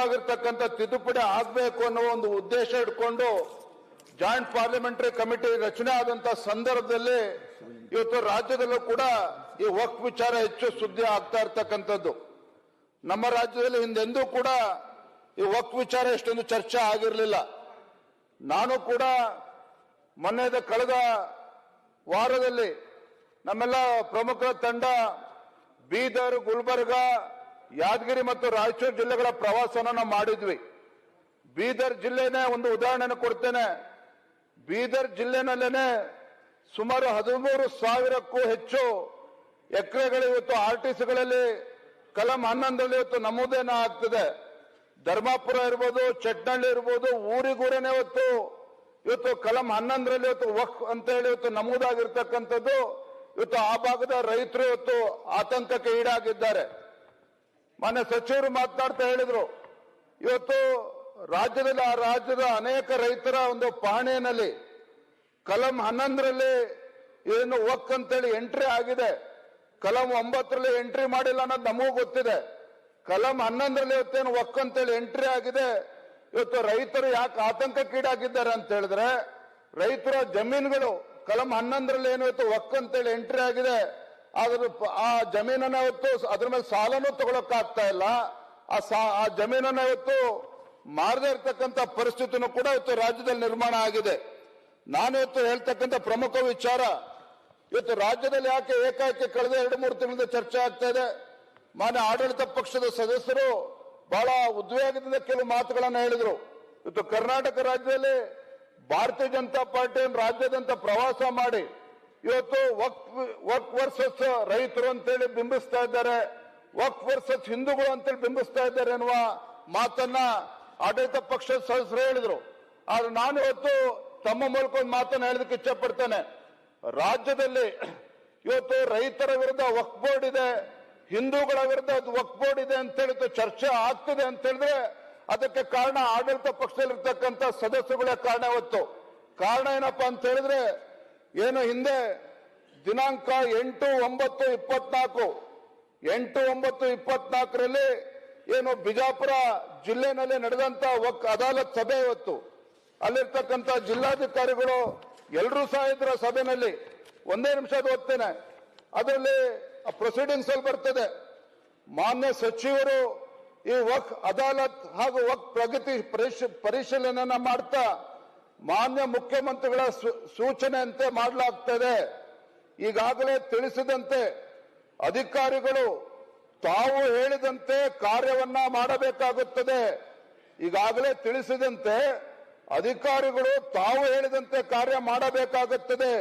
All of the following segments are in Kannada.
ಮಹತ್ವವಾಗಿರ್ತಕ್ಕಂಥ ತಿದ್ದುಪಡಿ ಆಗಬೇಕು ಅನ್ನೋ ಒಂದು ಉದ್ದೇಶ ಇಟ್ಕೊಂಡು ಜಾಯಿಂಟ್ ಪಾರ್ಲಿಮೆಂಟರಿ ಕಮಿಟಿ ರಚನೆ ಆದಂತ ಸಂದರ್ಭದಲ್ಲಿ ಇವತ್ತು ರಾಜ್ಯದಲ್ಲೂ ಕೂಡ ಈ ವಕ್ ವಿಚಾರ ಹೆಚ್ಚು ಸುದ್ದಿ ಆಗ್ತಾ ಇರ್ತಕ್ಕಂಥದ್ದು. ನಮ್ಮ ರಾಜ್ಯದಲ್ಲಿ ಹಿಂದೆಂದೂ ಕೂಡ ಈ ವಕ್ ವಿಚಾರ ಎಷ್ಟೊಂದು ಚರ್ಚೆ ಆಗಿರಲಿಲ್ಲ. ನಾನು ಕೂಡ ಮೊನ್ನೆದ ಕಳೆದ ವಾರದಲ್ಲಿ ನಮ್ಮೆಲ್ಲ ಪ್ರಮುಖ ತಂಡ ಬೀದರ್, ಗುಲ್ಬರ್ಗ ಯಾದಗಿರಿ ಮತ್ತು ರಾಯಚೂರು ಜಿಲ್ಲೆಗಳ ಪ್ರವಾಸವನ್ನು ಮಾಡಿದ್ವಿ. ಬೀದರ್ ಜಿಲ್ಲೆನೇ ಒಂದು ಉದಾಹರಣೆ ಕೊಡ್ತೇನೆ. ಬೀದರ್ ಜಿಲ್ಲೆನಲ್ಲೇನೆ ಸುಮಾರು ಹದಿಮೂರು ಸಾವಿರಕ್ಕೂ ಹೆಚ್ಚು ಎಕರೆಗಳು ಇವತ್ತು ಆರ್ ಟಿ ಸಿಗಳಲ್ಲಿ ಕಲಂ ಹನ್ನೊಂದರಲ್ಲಿ ಇವತ್ತು ನಮೂದೇನ ಆಗ್ತದೆ. ಧರ್ಮಾಪುರ ಇರ್ಬೋದು, ಚಟ್ನಳ್ಳಿ ಇರ್ಬೋದು, ಊರಿಗೂರೇನೆ ಇವತ್ತು ಇವತ್ತು ಕಲಂ ಹನ್ನೊಂದರಲ್ಲಿ ಇವತ್ತು ವಕ್ ಅಂತ ಹೇಳಿ ಇವತ್ತು ನಮೂದಾಗಿರ್ತಕ್ಕಂಥದ್ದು. ಇವತ್ತು ಆ ಭಾಗದ ರೈತರು ಇವತ್ತು ಆತಂಕಕ್ಕೆ ಈಡಾಗಿದ್ದಾರೆ. ಮಾನ್ಯ ಸಚಿವರು ಮಾತನಾಡ್ತಾ ಹೇಳಿದ್ರು, ಇವತ್ತು ರಾಜ್ಯದಲ್ಲಿ ಆ ರಾಜ್ಯದ ಅನೇಕ ರೈತರ ಒಂದು ಪಹಣಿಯಲ್ಲಿ ಕಲಂ ಹನ್ನೊಂದರಲ್ಲಿ ಏನು ವಕ್ ಅಂತೇಳಿ ಎಂಟ್ರಿ ಆಗಿದೆ. ಕಲಂ ಒಂಬತ್ತರಲ್ಲಿ ಎಂಟ್ರಿ ಮಾಡಿಲ್ಲ ಅನ್ನೋದು ನಮಗೂ ಗೊತ್ತಿದೆ. ಕಲಂ ಹನ್ನೊಂದರಲ್ಲಿ ಇವತ್ತೇನು ವಕ್ ಅಂತೇಳಿ ಎಂಟ್ರಿ ಆಗಿದೆ. ಇವತ್ತು ರೈತರು ಯಾಕೆ ಆತಂಕಕ್ಕೀಡಾಗಿದ್ದಾರೆ ಅಂತ ಹೇಳಿದ್ರೆ ರೈತರ ಜಮೀನುಗಳು ಕಲಂ ಹನ್ನೊಂದರಲ್ಲಿ ಏನು ಇವತ್ತು ವಕ್ ಅಂತೇಳಿ ಎಂಟ್ರಿ ಆಗಿದೆ. ಅದ್ರ ಆ ಜಮೀನನ್ನ ಇವತ್ತು ಅದ್ರ ಮೇಲೆ ಸಾಲನೂ ತಗೊಳಕ್ ಆಗ್ತಾ ಇಲ್ಲ. ಆ ಸಾ ಆ ಜಮೀನನ್ನ ಇವತ್ತು ಮಾರದೇ ಇರ್ತಕ್ಕಂಥ ಪರಿಸ್ಥಿತಿನೂ ಕೂಡ ಇವತ್ತು ರಾಜ್ಯದಲ್ಲಿ ನಿರ್ಮಾಣ ಆಗಿದೆ. ನಾನು ಇವತ್ತು ಹೇಳ್ತಕ್ಕಂಥ ಪ್ರಮುಖ ವಿಚಾರ, ಇವತ್ತು ರಾಜ್ಯದಲ್ಲಿ ಯಾಕೆ ಏಕಾಏಕಿ ಕಳೆದ ಎರಡು ಮೂರು ತಿಂಗಳಿಂದ ಚರ್ಚೆ ಆಗ್ತಾ ಇದೆ. ಮಾನ್ಯ ಆಡಳಿತ ಪಕ್ಷದ ಸದಸ್ಯರು ಬಹಳ ಉದ್ವೇಗದಿಂದ ಕೆಲವು ಮಾತುಗಳನ್ನು ಹೇಳಿದ್ರು. ಇವತ್ತು ಕರ್ನಾಟಕ ರಾಜ್ಯದಲ್ಲಿ ಭಾರತೀಯ ಜನತಾ ಪಾರ್ಟಿ ರಾಜ್ಯದಂತ ಪ್ರವಾಸ ಮಾಡಿ ಇವತ್ತು ವಕ್ ವಕ್ ವರ್ಸಸ್ ರೈತರು ಅಂತೇಳಿ ಬಿಂಬಿಸ್ತಾ ಇದ್ದಾರೆ. ವಕ್ ವರ್ಸಸ್ ಹಿಂದೂಗಳು ಅಂತೇಳಿ ಬಿಂಬಿಸ್ತಾ ಇದ್ದಾರೆ ಎನ್ನುವ ಮಾತನ್ನ ಆಡಳಿತ ಪಕ್ಷದ ಸದಸ್ಯರು ಹೇಳಿದ್ರು. ಆದ್ರೆ ನಾನು ಇವತ್ತು ತಮ್ಮ ಮೂಲಕ ಒಂದು ಮಾತನ್ನ ಹೇಳೋದಕ್ಕೆ ಇಚ್ಛೆ ಪಡ್ತೇನೆ ರಾಜ್ಯದಲ್ಲಿ ಇವತ್ತು ರೈತರ ವಿರುದ್ಧ ವಕ್ ಬೋರ್ಡ್ ಇದೆ. ಹಿಂದೂಗಳ ವಿರುದ್ಧ ಅದು ವಕ್ ಬೋರ್ಡ್ ಇದೆ ಅಂತ ಹೇಳಿದ್ರು ಚರ್ಚೆ ಆಗ್ತಿದೆ ಅಂತ ಹೇಳಿದ್ರೆ ಅದಕ್ಕೆ ಕಾರಣ ಆಡಳಿತ ಪಕ್ಷದಲ್ಲಿರ್ತಕ್ಕಂಥ ಸದಸ್ಯಗಳೇ ಕಾರಣ ಇವತ್ತು. ಕಾರಣ ಏನಪ್ಪಾ ಅಂತ ಹೇಳಿದ್ರೆ ಏನು ಹಿಂದೆ ದಿನಾಂಕ ಎಂಟು ಒಂಬತ್ತು ಇಪ್ಪತ್ನಾಲ್ಕು, ಎಂಟು ಒಂಬತ್ತು ಇಪ್ಪತ್ನಾಲ್ಕರಲ್ಲಿ ಏನು ಬಿಜಾಪುರ ಜಿಲ್ಲೆನಲ್ಲಿ ನಡೆದಂತ ಅದಾಲತ್ ಸಭೆ ಇವತ್ತು. ಅಲ್ಲಿರ್ತಕ್ಕಂಥ ಜಿಲ್ಲಾಧಿಕಾರಿಗಳು ಎಲ್ಲರೂ ಸಹ ಇದ್ರ ಸಭೆನಲ್ಲಿ. ಒಂದೇ ನಿಮಿಷ ಓದ್ತೇನೆ. ಅದರಲ್ಲಿ ಪ್ರೊಸೀಡಿಂಗ್ಸ್ ಅಲ್ಲಿ ಬರ್ತದೆ. ಮಾನ್ಯ ಸಚಿವರು ಈ ವಕ್ ಅದಾಲತ್ ಹಾಗೂ ವಕ್ ಪ್ರಗತಿ ಪರಿಶೀಲನೆ ಮಾಡ್ತಾ ಮಾನ್ಯ ಮುಖ್ಯಮಂತ್ರಿಗಳ ಸೂಚನೆಯಂತೆ ಮಾಡಲಾಗ್ತದೆ. ಈಗಾಗಲೇ ತಿಳಿಸಿದಂತೆ ಅಧಿಕಾರಿಗಳು ತಾವು ಹೇಳಿದಂತೆ ಕಾರ್ಯವನ್ನ ಮಾಡಬೇಕಾಗುತ್ತದೆ. ಈಗಾಗಲೇ ತಿಳಿಸಿದಂತೆ ಅಧಿಕಾರಿಗಳು ತಾವು ಹೇಳಿದಂತೆ ಕಾರ್ಯ ಮಾಡಬೇಕಾಗುತ್ತದೆ.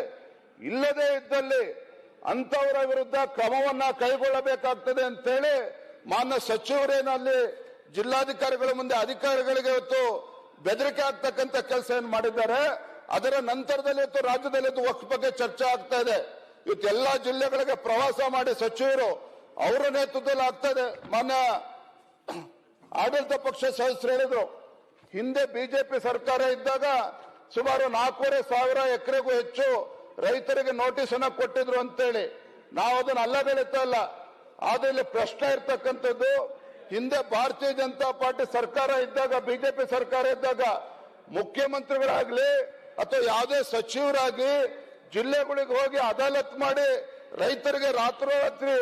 ಇಲ್ಲದೇ ಇದ್ದಲ್ಲಿ ಅಂತವರ ವಿರುದ್ಧ ಕ್ರಮವನ್ನ ಕೈಗೊಳ್ಳಬೇಕಾಗ್ತದೆ ಅಂತೇಳಿ ಮಾನ್ಯ ಸಚಿವರೇನಲ್ಲಿ ಜಿಲ್ಲಾಧಿಕಾರಿಗಳ ಮುಂದೆ ಅಧಿಕಾರಿಗಳಿಗೆ ಇವತ್ತು ಬೆದರಿಕೆ ಆಗ್ತಕ್ಕಂಥ ಕೆಲಸ ಏನ್ ಮಾಡಿದ್ದಾರೆ. ಅದರ ನಂತರದಲ್ಲಿ ಇವತ್ತು ರಾಜ್ಯದಲ್ಲಿ ವಕ್ಫ್ ಬಗ್ಗೆ ಚರ್ಚೆ ಆಗ್ತಾ ಇದೆ. ಇವತ್ತು ಜಿಲ್ಲೆಗಳಿಗೆ ಪ್ರವಾಸ ಮಾಡಿ ಸಚಿವರು ಅವರ ನೇತೃತ್ವದಲ್ಲಿ ಆಗ್ತಾ ಇದೆ. ಮಾನ್ಯ ಆಡಳಿತ ಪಕ್ಷ ಸದಸ್ಯರು ಹೇಳಿದ್ರು, ಹಿಂದೆ ಬಿಜೆಪಿ ಸರ್ಕಾರ ಇದ್ದಾಗ ಸುಮಾರು ನಾಲ್ಕೂವರೆ ಸಾವಿರ ಎಕರೆಗೂ ಹೆಚ್ಚು ರೈತರಿಗೆ ನೋಟಿಸ್ ಅನ್ನ ಕೊಟ್ಟಿದ್ರು ಅಂತೇಳಿ. ನಾವು ಅದನ್ನ ಅಲ್ಲಗಳೆತಾ ಇಲ್ಲ ಆದ್ರೆ ಪ್ರಶ್ನೆ ಇರ್ತಕ್ಕಂಥದ್ದು ಹಿಂದೆ ಭಾರತೀಯ ಜನತಾ ಪಾರ್ಟಿ ಸರ್ಕಾರ ಇದ್ದಾಗ, ಬಿಜೆಪಿ ಸರ್ಕಾರ ಇದ್ದಾಗ ಮುಖ್ಯಮಂತ್ರಿಗಳಾಗ್ಲಿ ಅಥವಾ ಯಾವುದೇ ಸಚಿವರಾಗಿ ಜಿಲ್ಲೆಗಳಿಗೆ ಹೋಗಿ ಅದಾಲತ್ ಮಾಡಿ ರೈತರಿಗೆ ರಾತ್ರೋರಾತ್ರಿ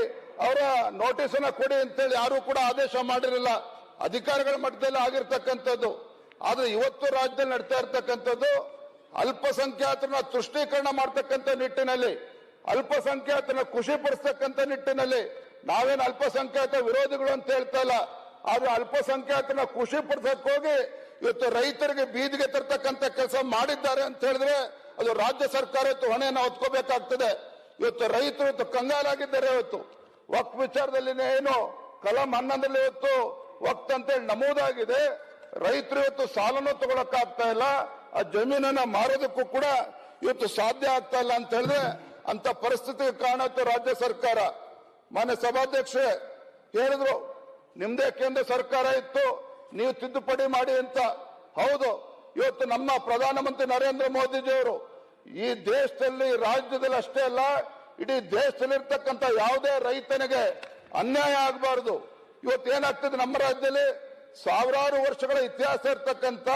ಅವರ ನೋಟಿಸ್ ಅನ್ನ ಕೊಡಿ ಅಂತೇಳಿ ಯಾರು ಕೂಡ ಆದೇಶ ಮಾಡಿರಲಿಲ್ಲ. ಅಧಿಕಾರಿಗಳ ಮಟ್ಟದಲ್ಲಿ ಆಗಿರ್ತಕ್ಕಂಥದ್ದು. ಆದ್ರೆ ಇವತ್ತು ರಾಜ್ಯದಲ್ಲಿ ನಡೀತಾ ಇರ್ತಕ್ಕಂಥದ್ದು ಅಲ್ಪಸಂಖ್ಯಾತರನ್ನ ತುಷ್ಟೀಕರಣ ಮಾಡ್ತಕ್ಕಂಥ ನಿಟ್ಟಿನಲ್ಲಿ ಅಲ್ಪಸಂಖ್ಯಾತನ ಖುಷಿ ಪಡಿಸ್ತಕ್ಕಂಥ ನಿಟ್ಟಿನಲ್ಲಿ ನಾವೇನು ಅಲ್ಪಸಂಖ್ಯಾತ ವಿರೋಧಿಗಳು ಅಂತ ಹೇಳ್ತಾ ಇಲ್ಲ ಆದ್ರೆ ಅಲ್ಪಸಂಖ್ಯಾತನ ಖುಷಿ ಹೋಗಿ ಇವತ್ತು ರೈತರಿಗೆ ಬೀದಿಗೆ ತರ್ತಕ್ಕಂಥ ಕೆಲಸ ಮಾಡಿದ್ದಾರೆ ಅಂತ ಹೇಳಿದ್ರೆ ಅದು ರಾಜ್ಯ ಸರ್ಕಾರ ಇವತ್ತು ಹೊಣೆಯನ್ನು ಹೊತ್ಕೋಬೇಕಾಗ್ತದೆ. ಇವತ್ತು ರೈತರು ಇವತ್ತು ಕಂಗಾಲಾಗಿದ್ದಾರೆ ಇವತ್ತು. ವಕ್ ವಿಚಾರದಲ್ಲಿ ಏನು, ಕಲಂ ಹನ್ನೊಂದರಲ್ಲಿ ಇವತ್ತು ವಕ್ತ್ ಅಂತೇಳಿ ನಮೂದಾಗಿದೆ. ರೈತರು ಇವತ್ತು ಸಾಲನ್ನು ತಗೊಳಕ್ಕಾಗ್ತಾ ಇಲ್ಲ, ಆ ಜಮೀನನ್ನ ಮಾರೋದಕ್ಕೂ ಕೂಡ ಇವತ್ತು ಸಾಧ್ಯ ಆಗ್ತಾ ಇಲ್ಲ ಅಂತ ಹೇಳಿದ್ರೆ ಅಂತ ಪರಿಸ್ಥಿತಿಗೆ ಕಾರಣ ಇವತ್ತು ರಾಜ್ಯ ಸರ್ಕಾರ. ಮಾನ್ಯ ಸಭಾಧ್ಯಕ್ಷೆ ಹೇಳಿದ್ರು, ನಿಮ್ದೇ ಕೇಂದ್ರ ಸರ್ಕಾರ ಇತ್ತು, ನೀವು ತಿದ್ದುಪಡಿ ಮಾಡಿ ಅಂತ. ಹೌದು, ಇವತ್ತು ನಮ್ಮ ಪ್ರಧಾನಮಂತ್ರಿ ನರೇಂದ್ರ ಮೋದಿಜಿಯವರು ಈ ದೇಶದಲ್ಲಿ, ರಾಜ್ಯದಲ್ಲಿ ಅಷ್ಟೇ ಅಲ್ಲ, ಇಡೀ ದೇಶದಲ್ಲಿರ್ತಕ್ಕಂಥ ಯಾವುದೇ ರೈತನಿಗೆ ಅನ್ಯಾಯ ಆಗಬಾರದು. ಇವತ್ತು ಏನಾಗ್ತದೆ ನಮ್ಮ ರಾಜ್ಯದಲ್ಲಿ? ಸಾವಿರಾರು ವರ್ಷಗಳ ಇತಿಹಾಸ ಇರ್ತಕ್ಕಂಥ,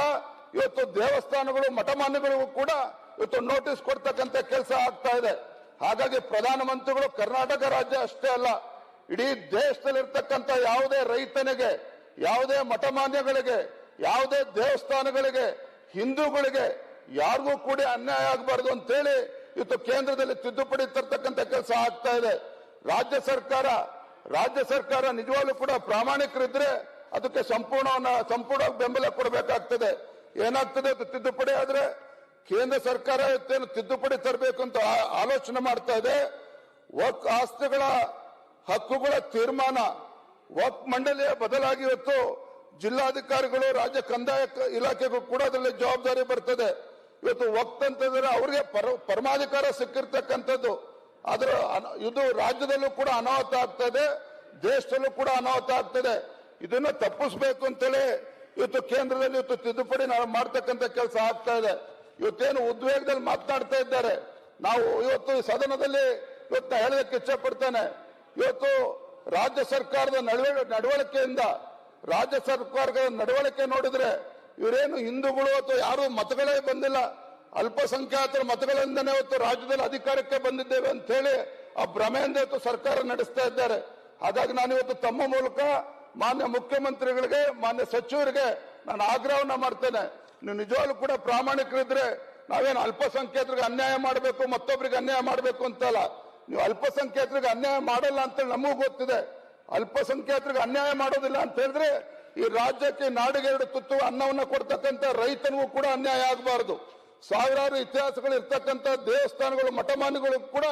ಇವತ್ತು ದೇವಸ್ಥಾನಗಳು, ಮಠಮಾನ್ಯಗಳಿಗೂ ಕೂಡ ಇವತ್ತು ನೋಟಿಸ್ ಕೊಡ್ತಕ್ಕಂತ ಕೆಲಸ ಆಗ್ತಾ ಇದೆ. ಹಾಗಾಗಿ ಪ್ರಧಾನಮಂತ್ರಿಗಳು ಕರ್ನಾಟಕ ರಾಜ್ಯ ಅಷ್ಟೇ ಅಲ್ಲ, ಇಡೀ ದೇಶದಲ್ಲಿರ್ತಕ್ಕಂಥ ಯಾವುದೇ ರೈತನಿಗೆ, ಯಾವುದೇ ಮಠಮಾನ್ಯಗಳಿಗೆ, ಯಾವುದೇ ದೇವಸ್ಥಾನಗಳಿಗೆ, ಹಿಂದೂಗಳಿಗೆ ಯಾರಿಗೂ ಕೂಡ ಅನ್ಯಾಯ ಆಗಬಾರ್ದು ಅಂತೇಳಿ ಇವತ್ತು ಕೇಂದ್ರದಲ್ಲಿ ತಿದ್ದುಪಡಿ ತರ್ತಕ್ಕಂಥ ಕೆಲಸ ಆಗ್ತಾ ಇದೆ. ರಾಜ್ಯ ಸರ್ಕಾರ ರಾಜ್ಯ ಸರ್ಕಾರ ನಿಜವಾಗ್ಲೂ ಕೂಡ ಪ್ರಾಮಾಣಿಕರಿದ್ರೆ ಅದಕ್ಕೆ ಸಂಪೂರ್ಣ ಸಂಪೂರ್ಣ ಬೆಂಬಲ ಕೊಡಬೇಕಾಗ್ತದೆ. ಏನಾಗ್ತದೆ ತಿದ್ದುಪಡಿ ಆದ್ರೆ ಕೇಂದ್ರ ಸರ್ಕಾರ ಇವತ್ತೇನು ತಿದ್ದುಪಡಿ ತರಬೇಕು ಅಂತ ಆಲೋಚನೆ ಮಾಡ್ತಾ ಇದೆ. ವಕ್ ಆಸ್ತಿಗಳ ಹಕ್ಕುಗಳ ತೀರ್ಮಾನ ವಕ್ ಮಂಡಳಿಯ ಬದಲಾಗಿ ಇವತ್ತು ಜಿಲ್ಲಾಧಿಕಾರಿಗಳು, ರಾಜ್ಯ ಕಂದಾಯ ಇಲಾಖೆಗೂ ಕೂಡ ಅದರಲ್ಲಿ ಜವಾಬ್ದಾರಿ ಬರ್ತದೆ. ಇವತ್ತು ವಕ್ತ್ ಅಂತಂದ್ರೆ ಅವ್ರಿಗೆ ಪರ ಪರಮಾಧಿಕಾರ ಸಿಕ್ಕಿರ್ತಕ್ಕಂಥದ್ದು. ಅದರ ಇದು ರಾಜ್ಯದಲ್ಲೂ ಕೂಡ ಅನಾಹುತ ಆಗ್ತದೆ ದೇಶದಲ್ಲೂ ಕೂಡ ಅನಾಹುತ ಆಗ್ತದೆ ಇದನ್ನ ತಪ್ಪಿಸ್ಬೇಕು ಅಂತೇಳಿ ಇವತ್ತು ಕೇಂದ್ರದಲ್ಲಿ ಇವತ್ತು ತಿದ್ದುಪಡಿ ನಾವು ಮಾಡ್ತಕ್ಕಂಥ ಕೆಲಸ ಆಗ್ತಾ ಇದೆ. ಇವತ್ತೇನು ಉದ್ವೇಗದಲ್ಲಿ ಮಾತನಾಡ್ತಾ ಇದ್ದಾರೆ. ನಾವು ಇವತ್ತು ಸದನದಲ್ಲಿ ಇವತ್ತು ಹೇಳೋದಕ್ಕೆ ಇಚ್ಛೆ ಪಡ್ತೇನೆ ಇವತ್ತು ರಾಜ್ಯ ಸರ್ಕಾರದ ನಡವಳಿ ನಡವಳಿಕೆಯಿಂದ, ರಾಜ್ಯ ಸರ್ಕಾರದ ನಡವಳಿಕೆ ನೋಡಿದ್ರೆ ಇವರೇನು ಹಿಂದೂಗಳು ಅಥವಾ ಯಾರು ಮತಗಳೇ ಬಂದಿಲ್ಲ. ಅಲ್ಪಸಂಖ್ಯಾತರ ಮತಗಳಿಂದನೇ ಇವತ್ತು ರಾಜ್ಯದಲ್ಲಿ ಅಧಿಕಾರಕ್ಕೆ ಬಂದಿದ್ದೇವೆ ಅಂತ ಹೇಳಿ ಆ ಭ್ರಮೆಯಿಂದ ಇವತ್ತು ಸರ್ಕಾರ ನಡೆಸ್ತಾ ಇದ್ದಾರೆ. ಹಾಗಾಗಿ ನಾನು ಇವತ್ತು ತಮ್ಮ ಮೂಲಕ ಮಾನ್ಯ ಮುಖ್ಯಮಂತ್ರಿಗಳಿಗೆ, ಮಾನ್ಯ ಸಚಿವರಿಗೆ ನಾನು ಆಗ್ರಹವನ್ನ ಮಾಡ್ತೇನೆ. ನೀವು ನಿಜವಾಗ್ಲೂ ಕೂಡ ಪ್ರಾಮಾಣಿಕರಿದ್ರೆ ನಾವೇನು ಅಲ್ಪಸಂಖ್ಯಾತರಿಗೆ ಅನ್ಯಾಯ ಮಾಡಬೇಕು ಮತ್ತೊಬ್ಬರಿಗೆ ಅನ್ಯಾಯ ಮಾಡಬೇಕು ಅಂತಲ್ಲ. ನೀವು ಅಲ್ಪಸಂಖ್ಯಾತರಿಗೆ ಅನ್ಯಾಯ ಮಾಡಲ್ಲ ಅಂತ ನಮಗೂ ಗೊತ್ತಿದೆ. ಅಲ್ಪಸಂಖ್ಯಾತರಿಗೆ ಅನ್ಯಾಯ ಮಾಡೋದಿಲ್ಲ ಅಂತ ಹೇಳಿದ್ರೆ ಈ ರಾಜ್ಯಕ್ಕೆ ನಾಡಿಗೆ ಎರಡು ತುತ್ತು ಅನ್ನವನ್ನ ಕೊಡ್ತಕ್ಕಂಥ ರೈತನಿಗೂ ಕೂಡ ಅನ್ಯಾಯ ಆಗಬಾರದು. ಸಾವಿರಾರು ಇತಿಹಾಸಗಳು ಇರ್ತಕ್ಕಂಥ ದೇವಸ್ಥಾನಗಳು ಮಠಮಾನಿಗಳು ಕೂಡ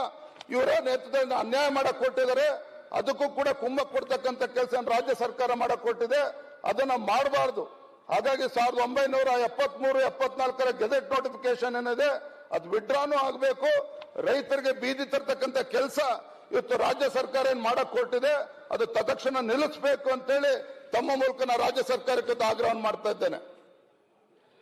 ಇವರ ನೇತೃತ್ವದಿಂದ ಅನ್ಯಾಯ ಮಾಡಕ್ ಕೊಟ್ಟಿದ್ದಾರೆ. ಅದಕ್ಕೂ ಕೂಡ ಕುಂಭ ಕೊಡ್ತಕ್ಕಂಥ ಕೆಲಸ ರಾಜ್ಯ ಸರ್ಕಾರ ಮಾಡಕ್ ಕೊಟ್ಟಿದೆ. ಅದನ್ನ ಮಾಡಬಾರ್ದು. ಹಾಗಾಗಿ ಸಾವಿರದ ಒಂಬೈನೂರ ಎಪ್ಪತ್ಮೂರು, ಎಪ್ಪತ್ನಾಲ್ಕರ ಗೆಜೆಟ್ ನೋಟಿಫಿಕೇಶನ್ ಏನಿದೆ, ಅದು ವಿಡ್ರಾನು ಆಗಬೇಕು. ರೈತರಿಗೆ ಬೀದಿ ತರ್ತಕ್ಕಂಥ ಕೆಲಸ ಇವತ್ತು ರಾಜ್ಯ ಸರ್ಕಾರ ಏನ್ ಮಾಡಕ್ ಕೊಟ್ಟಿದೆ ಅದು ತದಕ್ಷಣ ನಿಲ್ಲಿಸಬೇಕು ಅಂತೇಳಿ ತಮ್ಮ ಮೂಲಕ ನಾನು ರಾಜ್ಯ ಸರ್ಕಾರಕ್ಕೆ ಆಗ್ರಹ ಮಾಡ್ತಾ ಇದ್ದೇನೆ.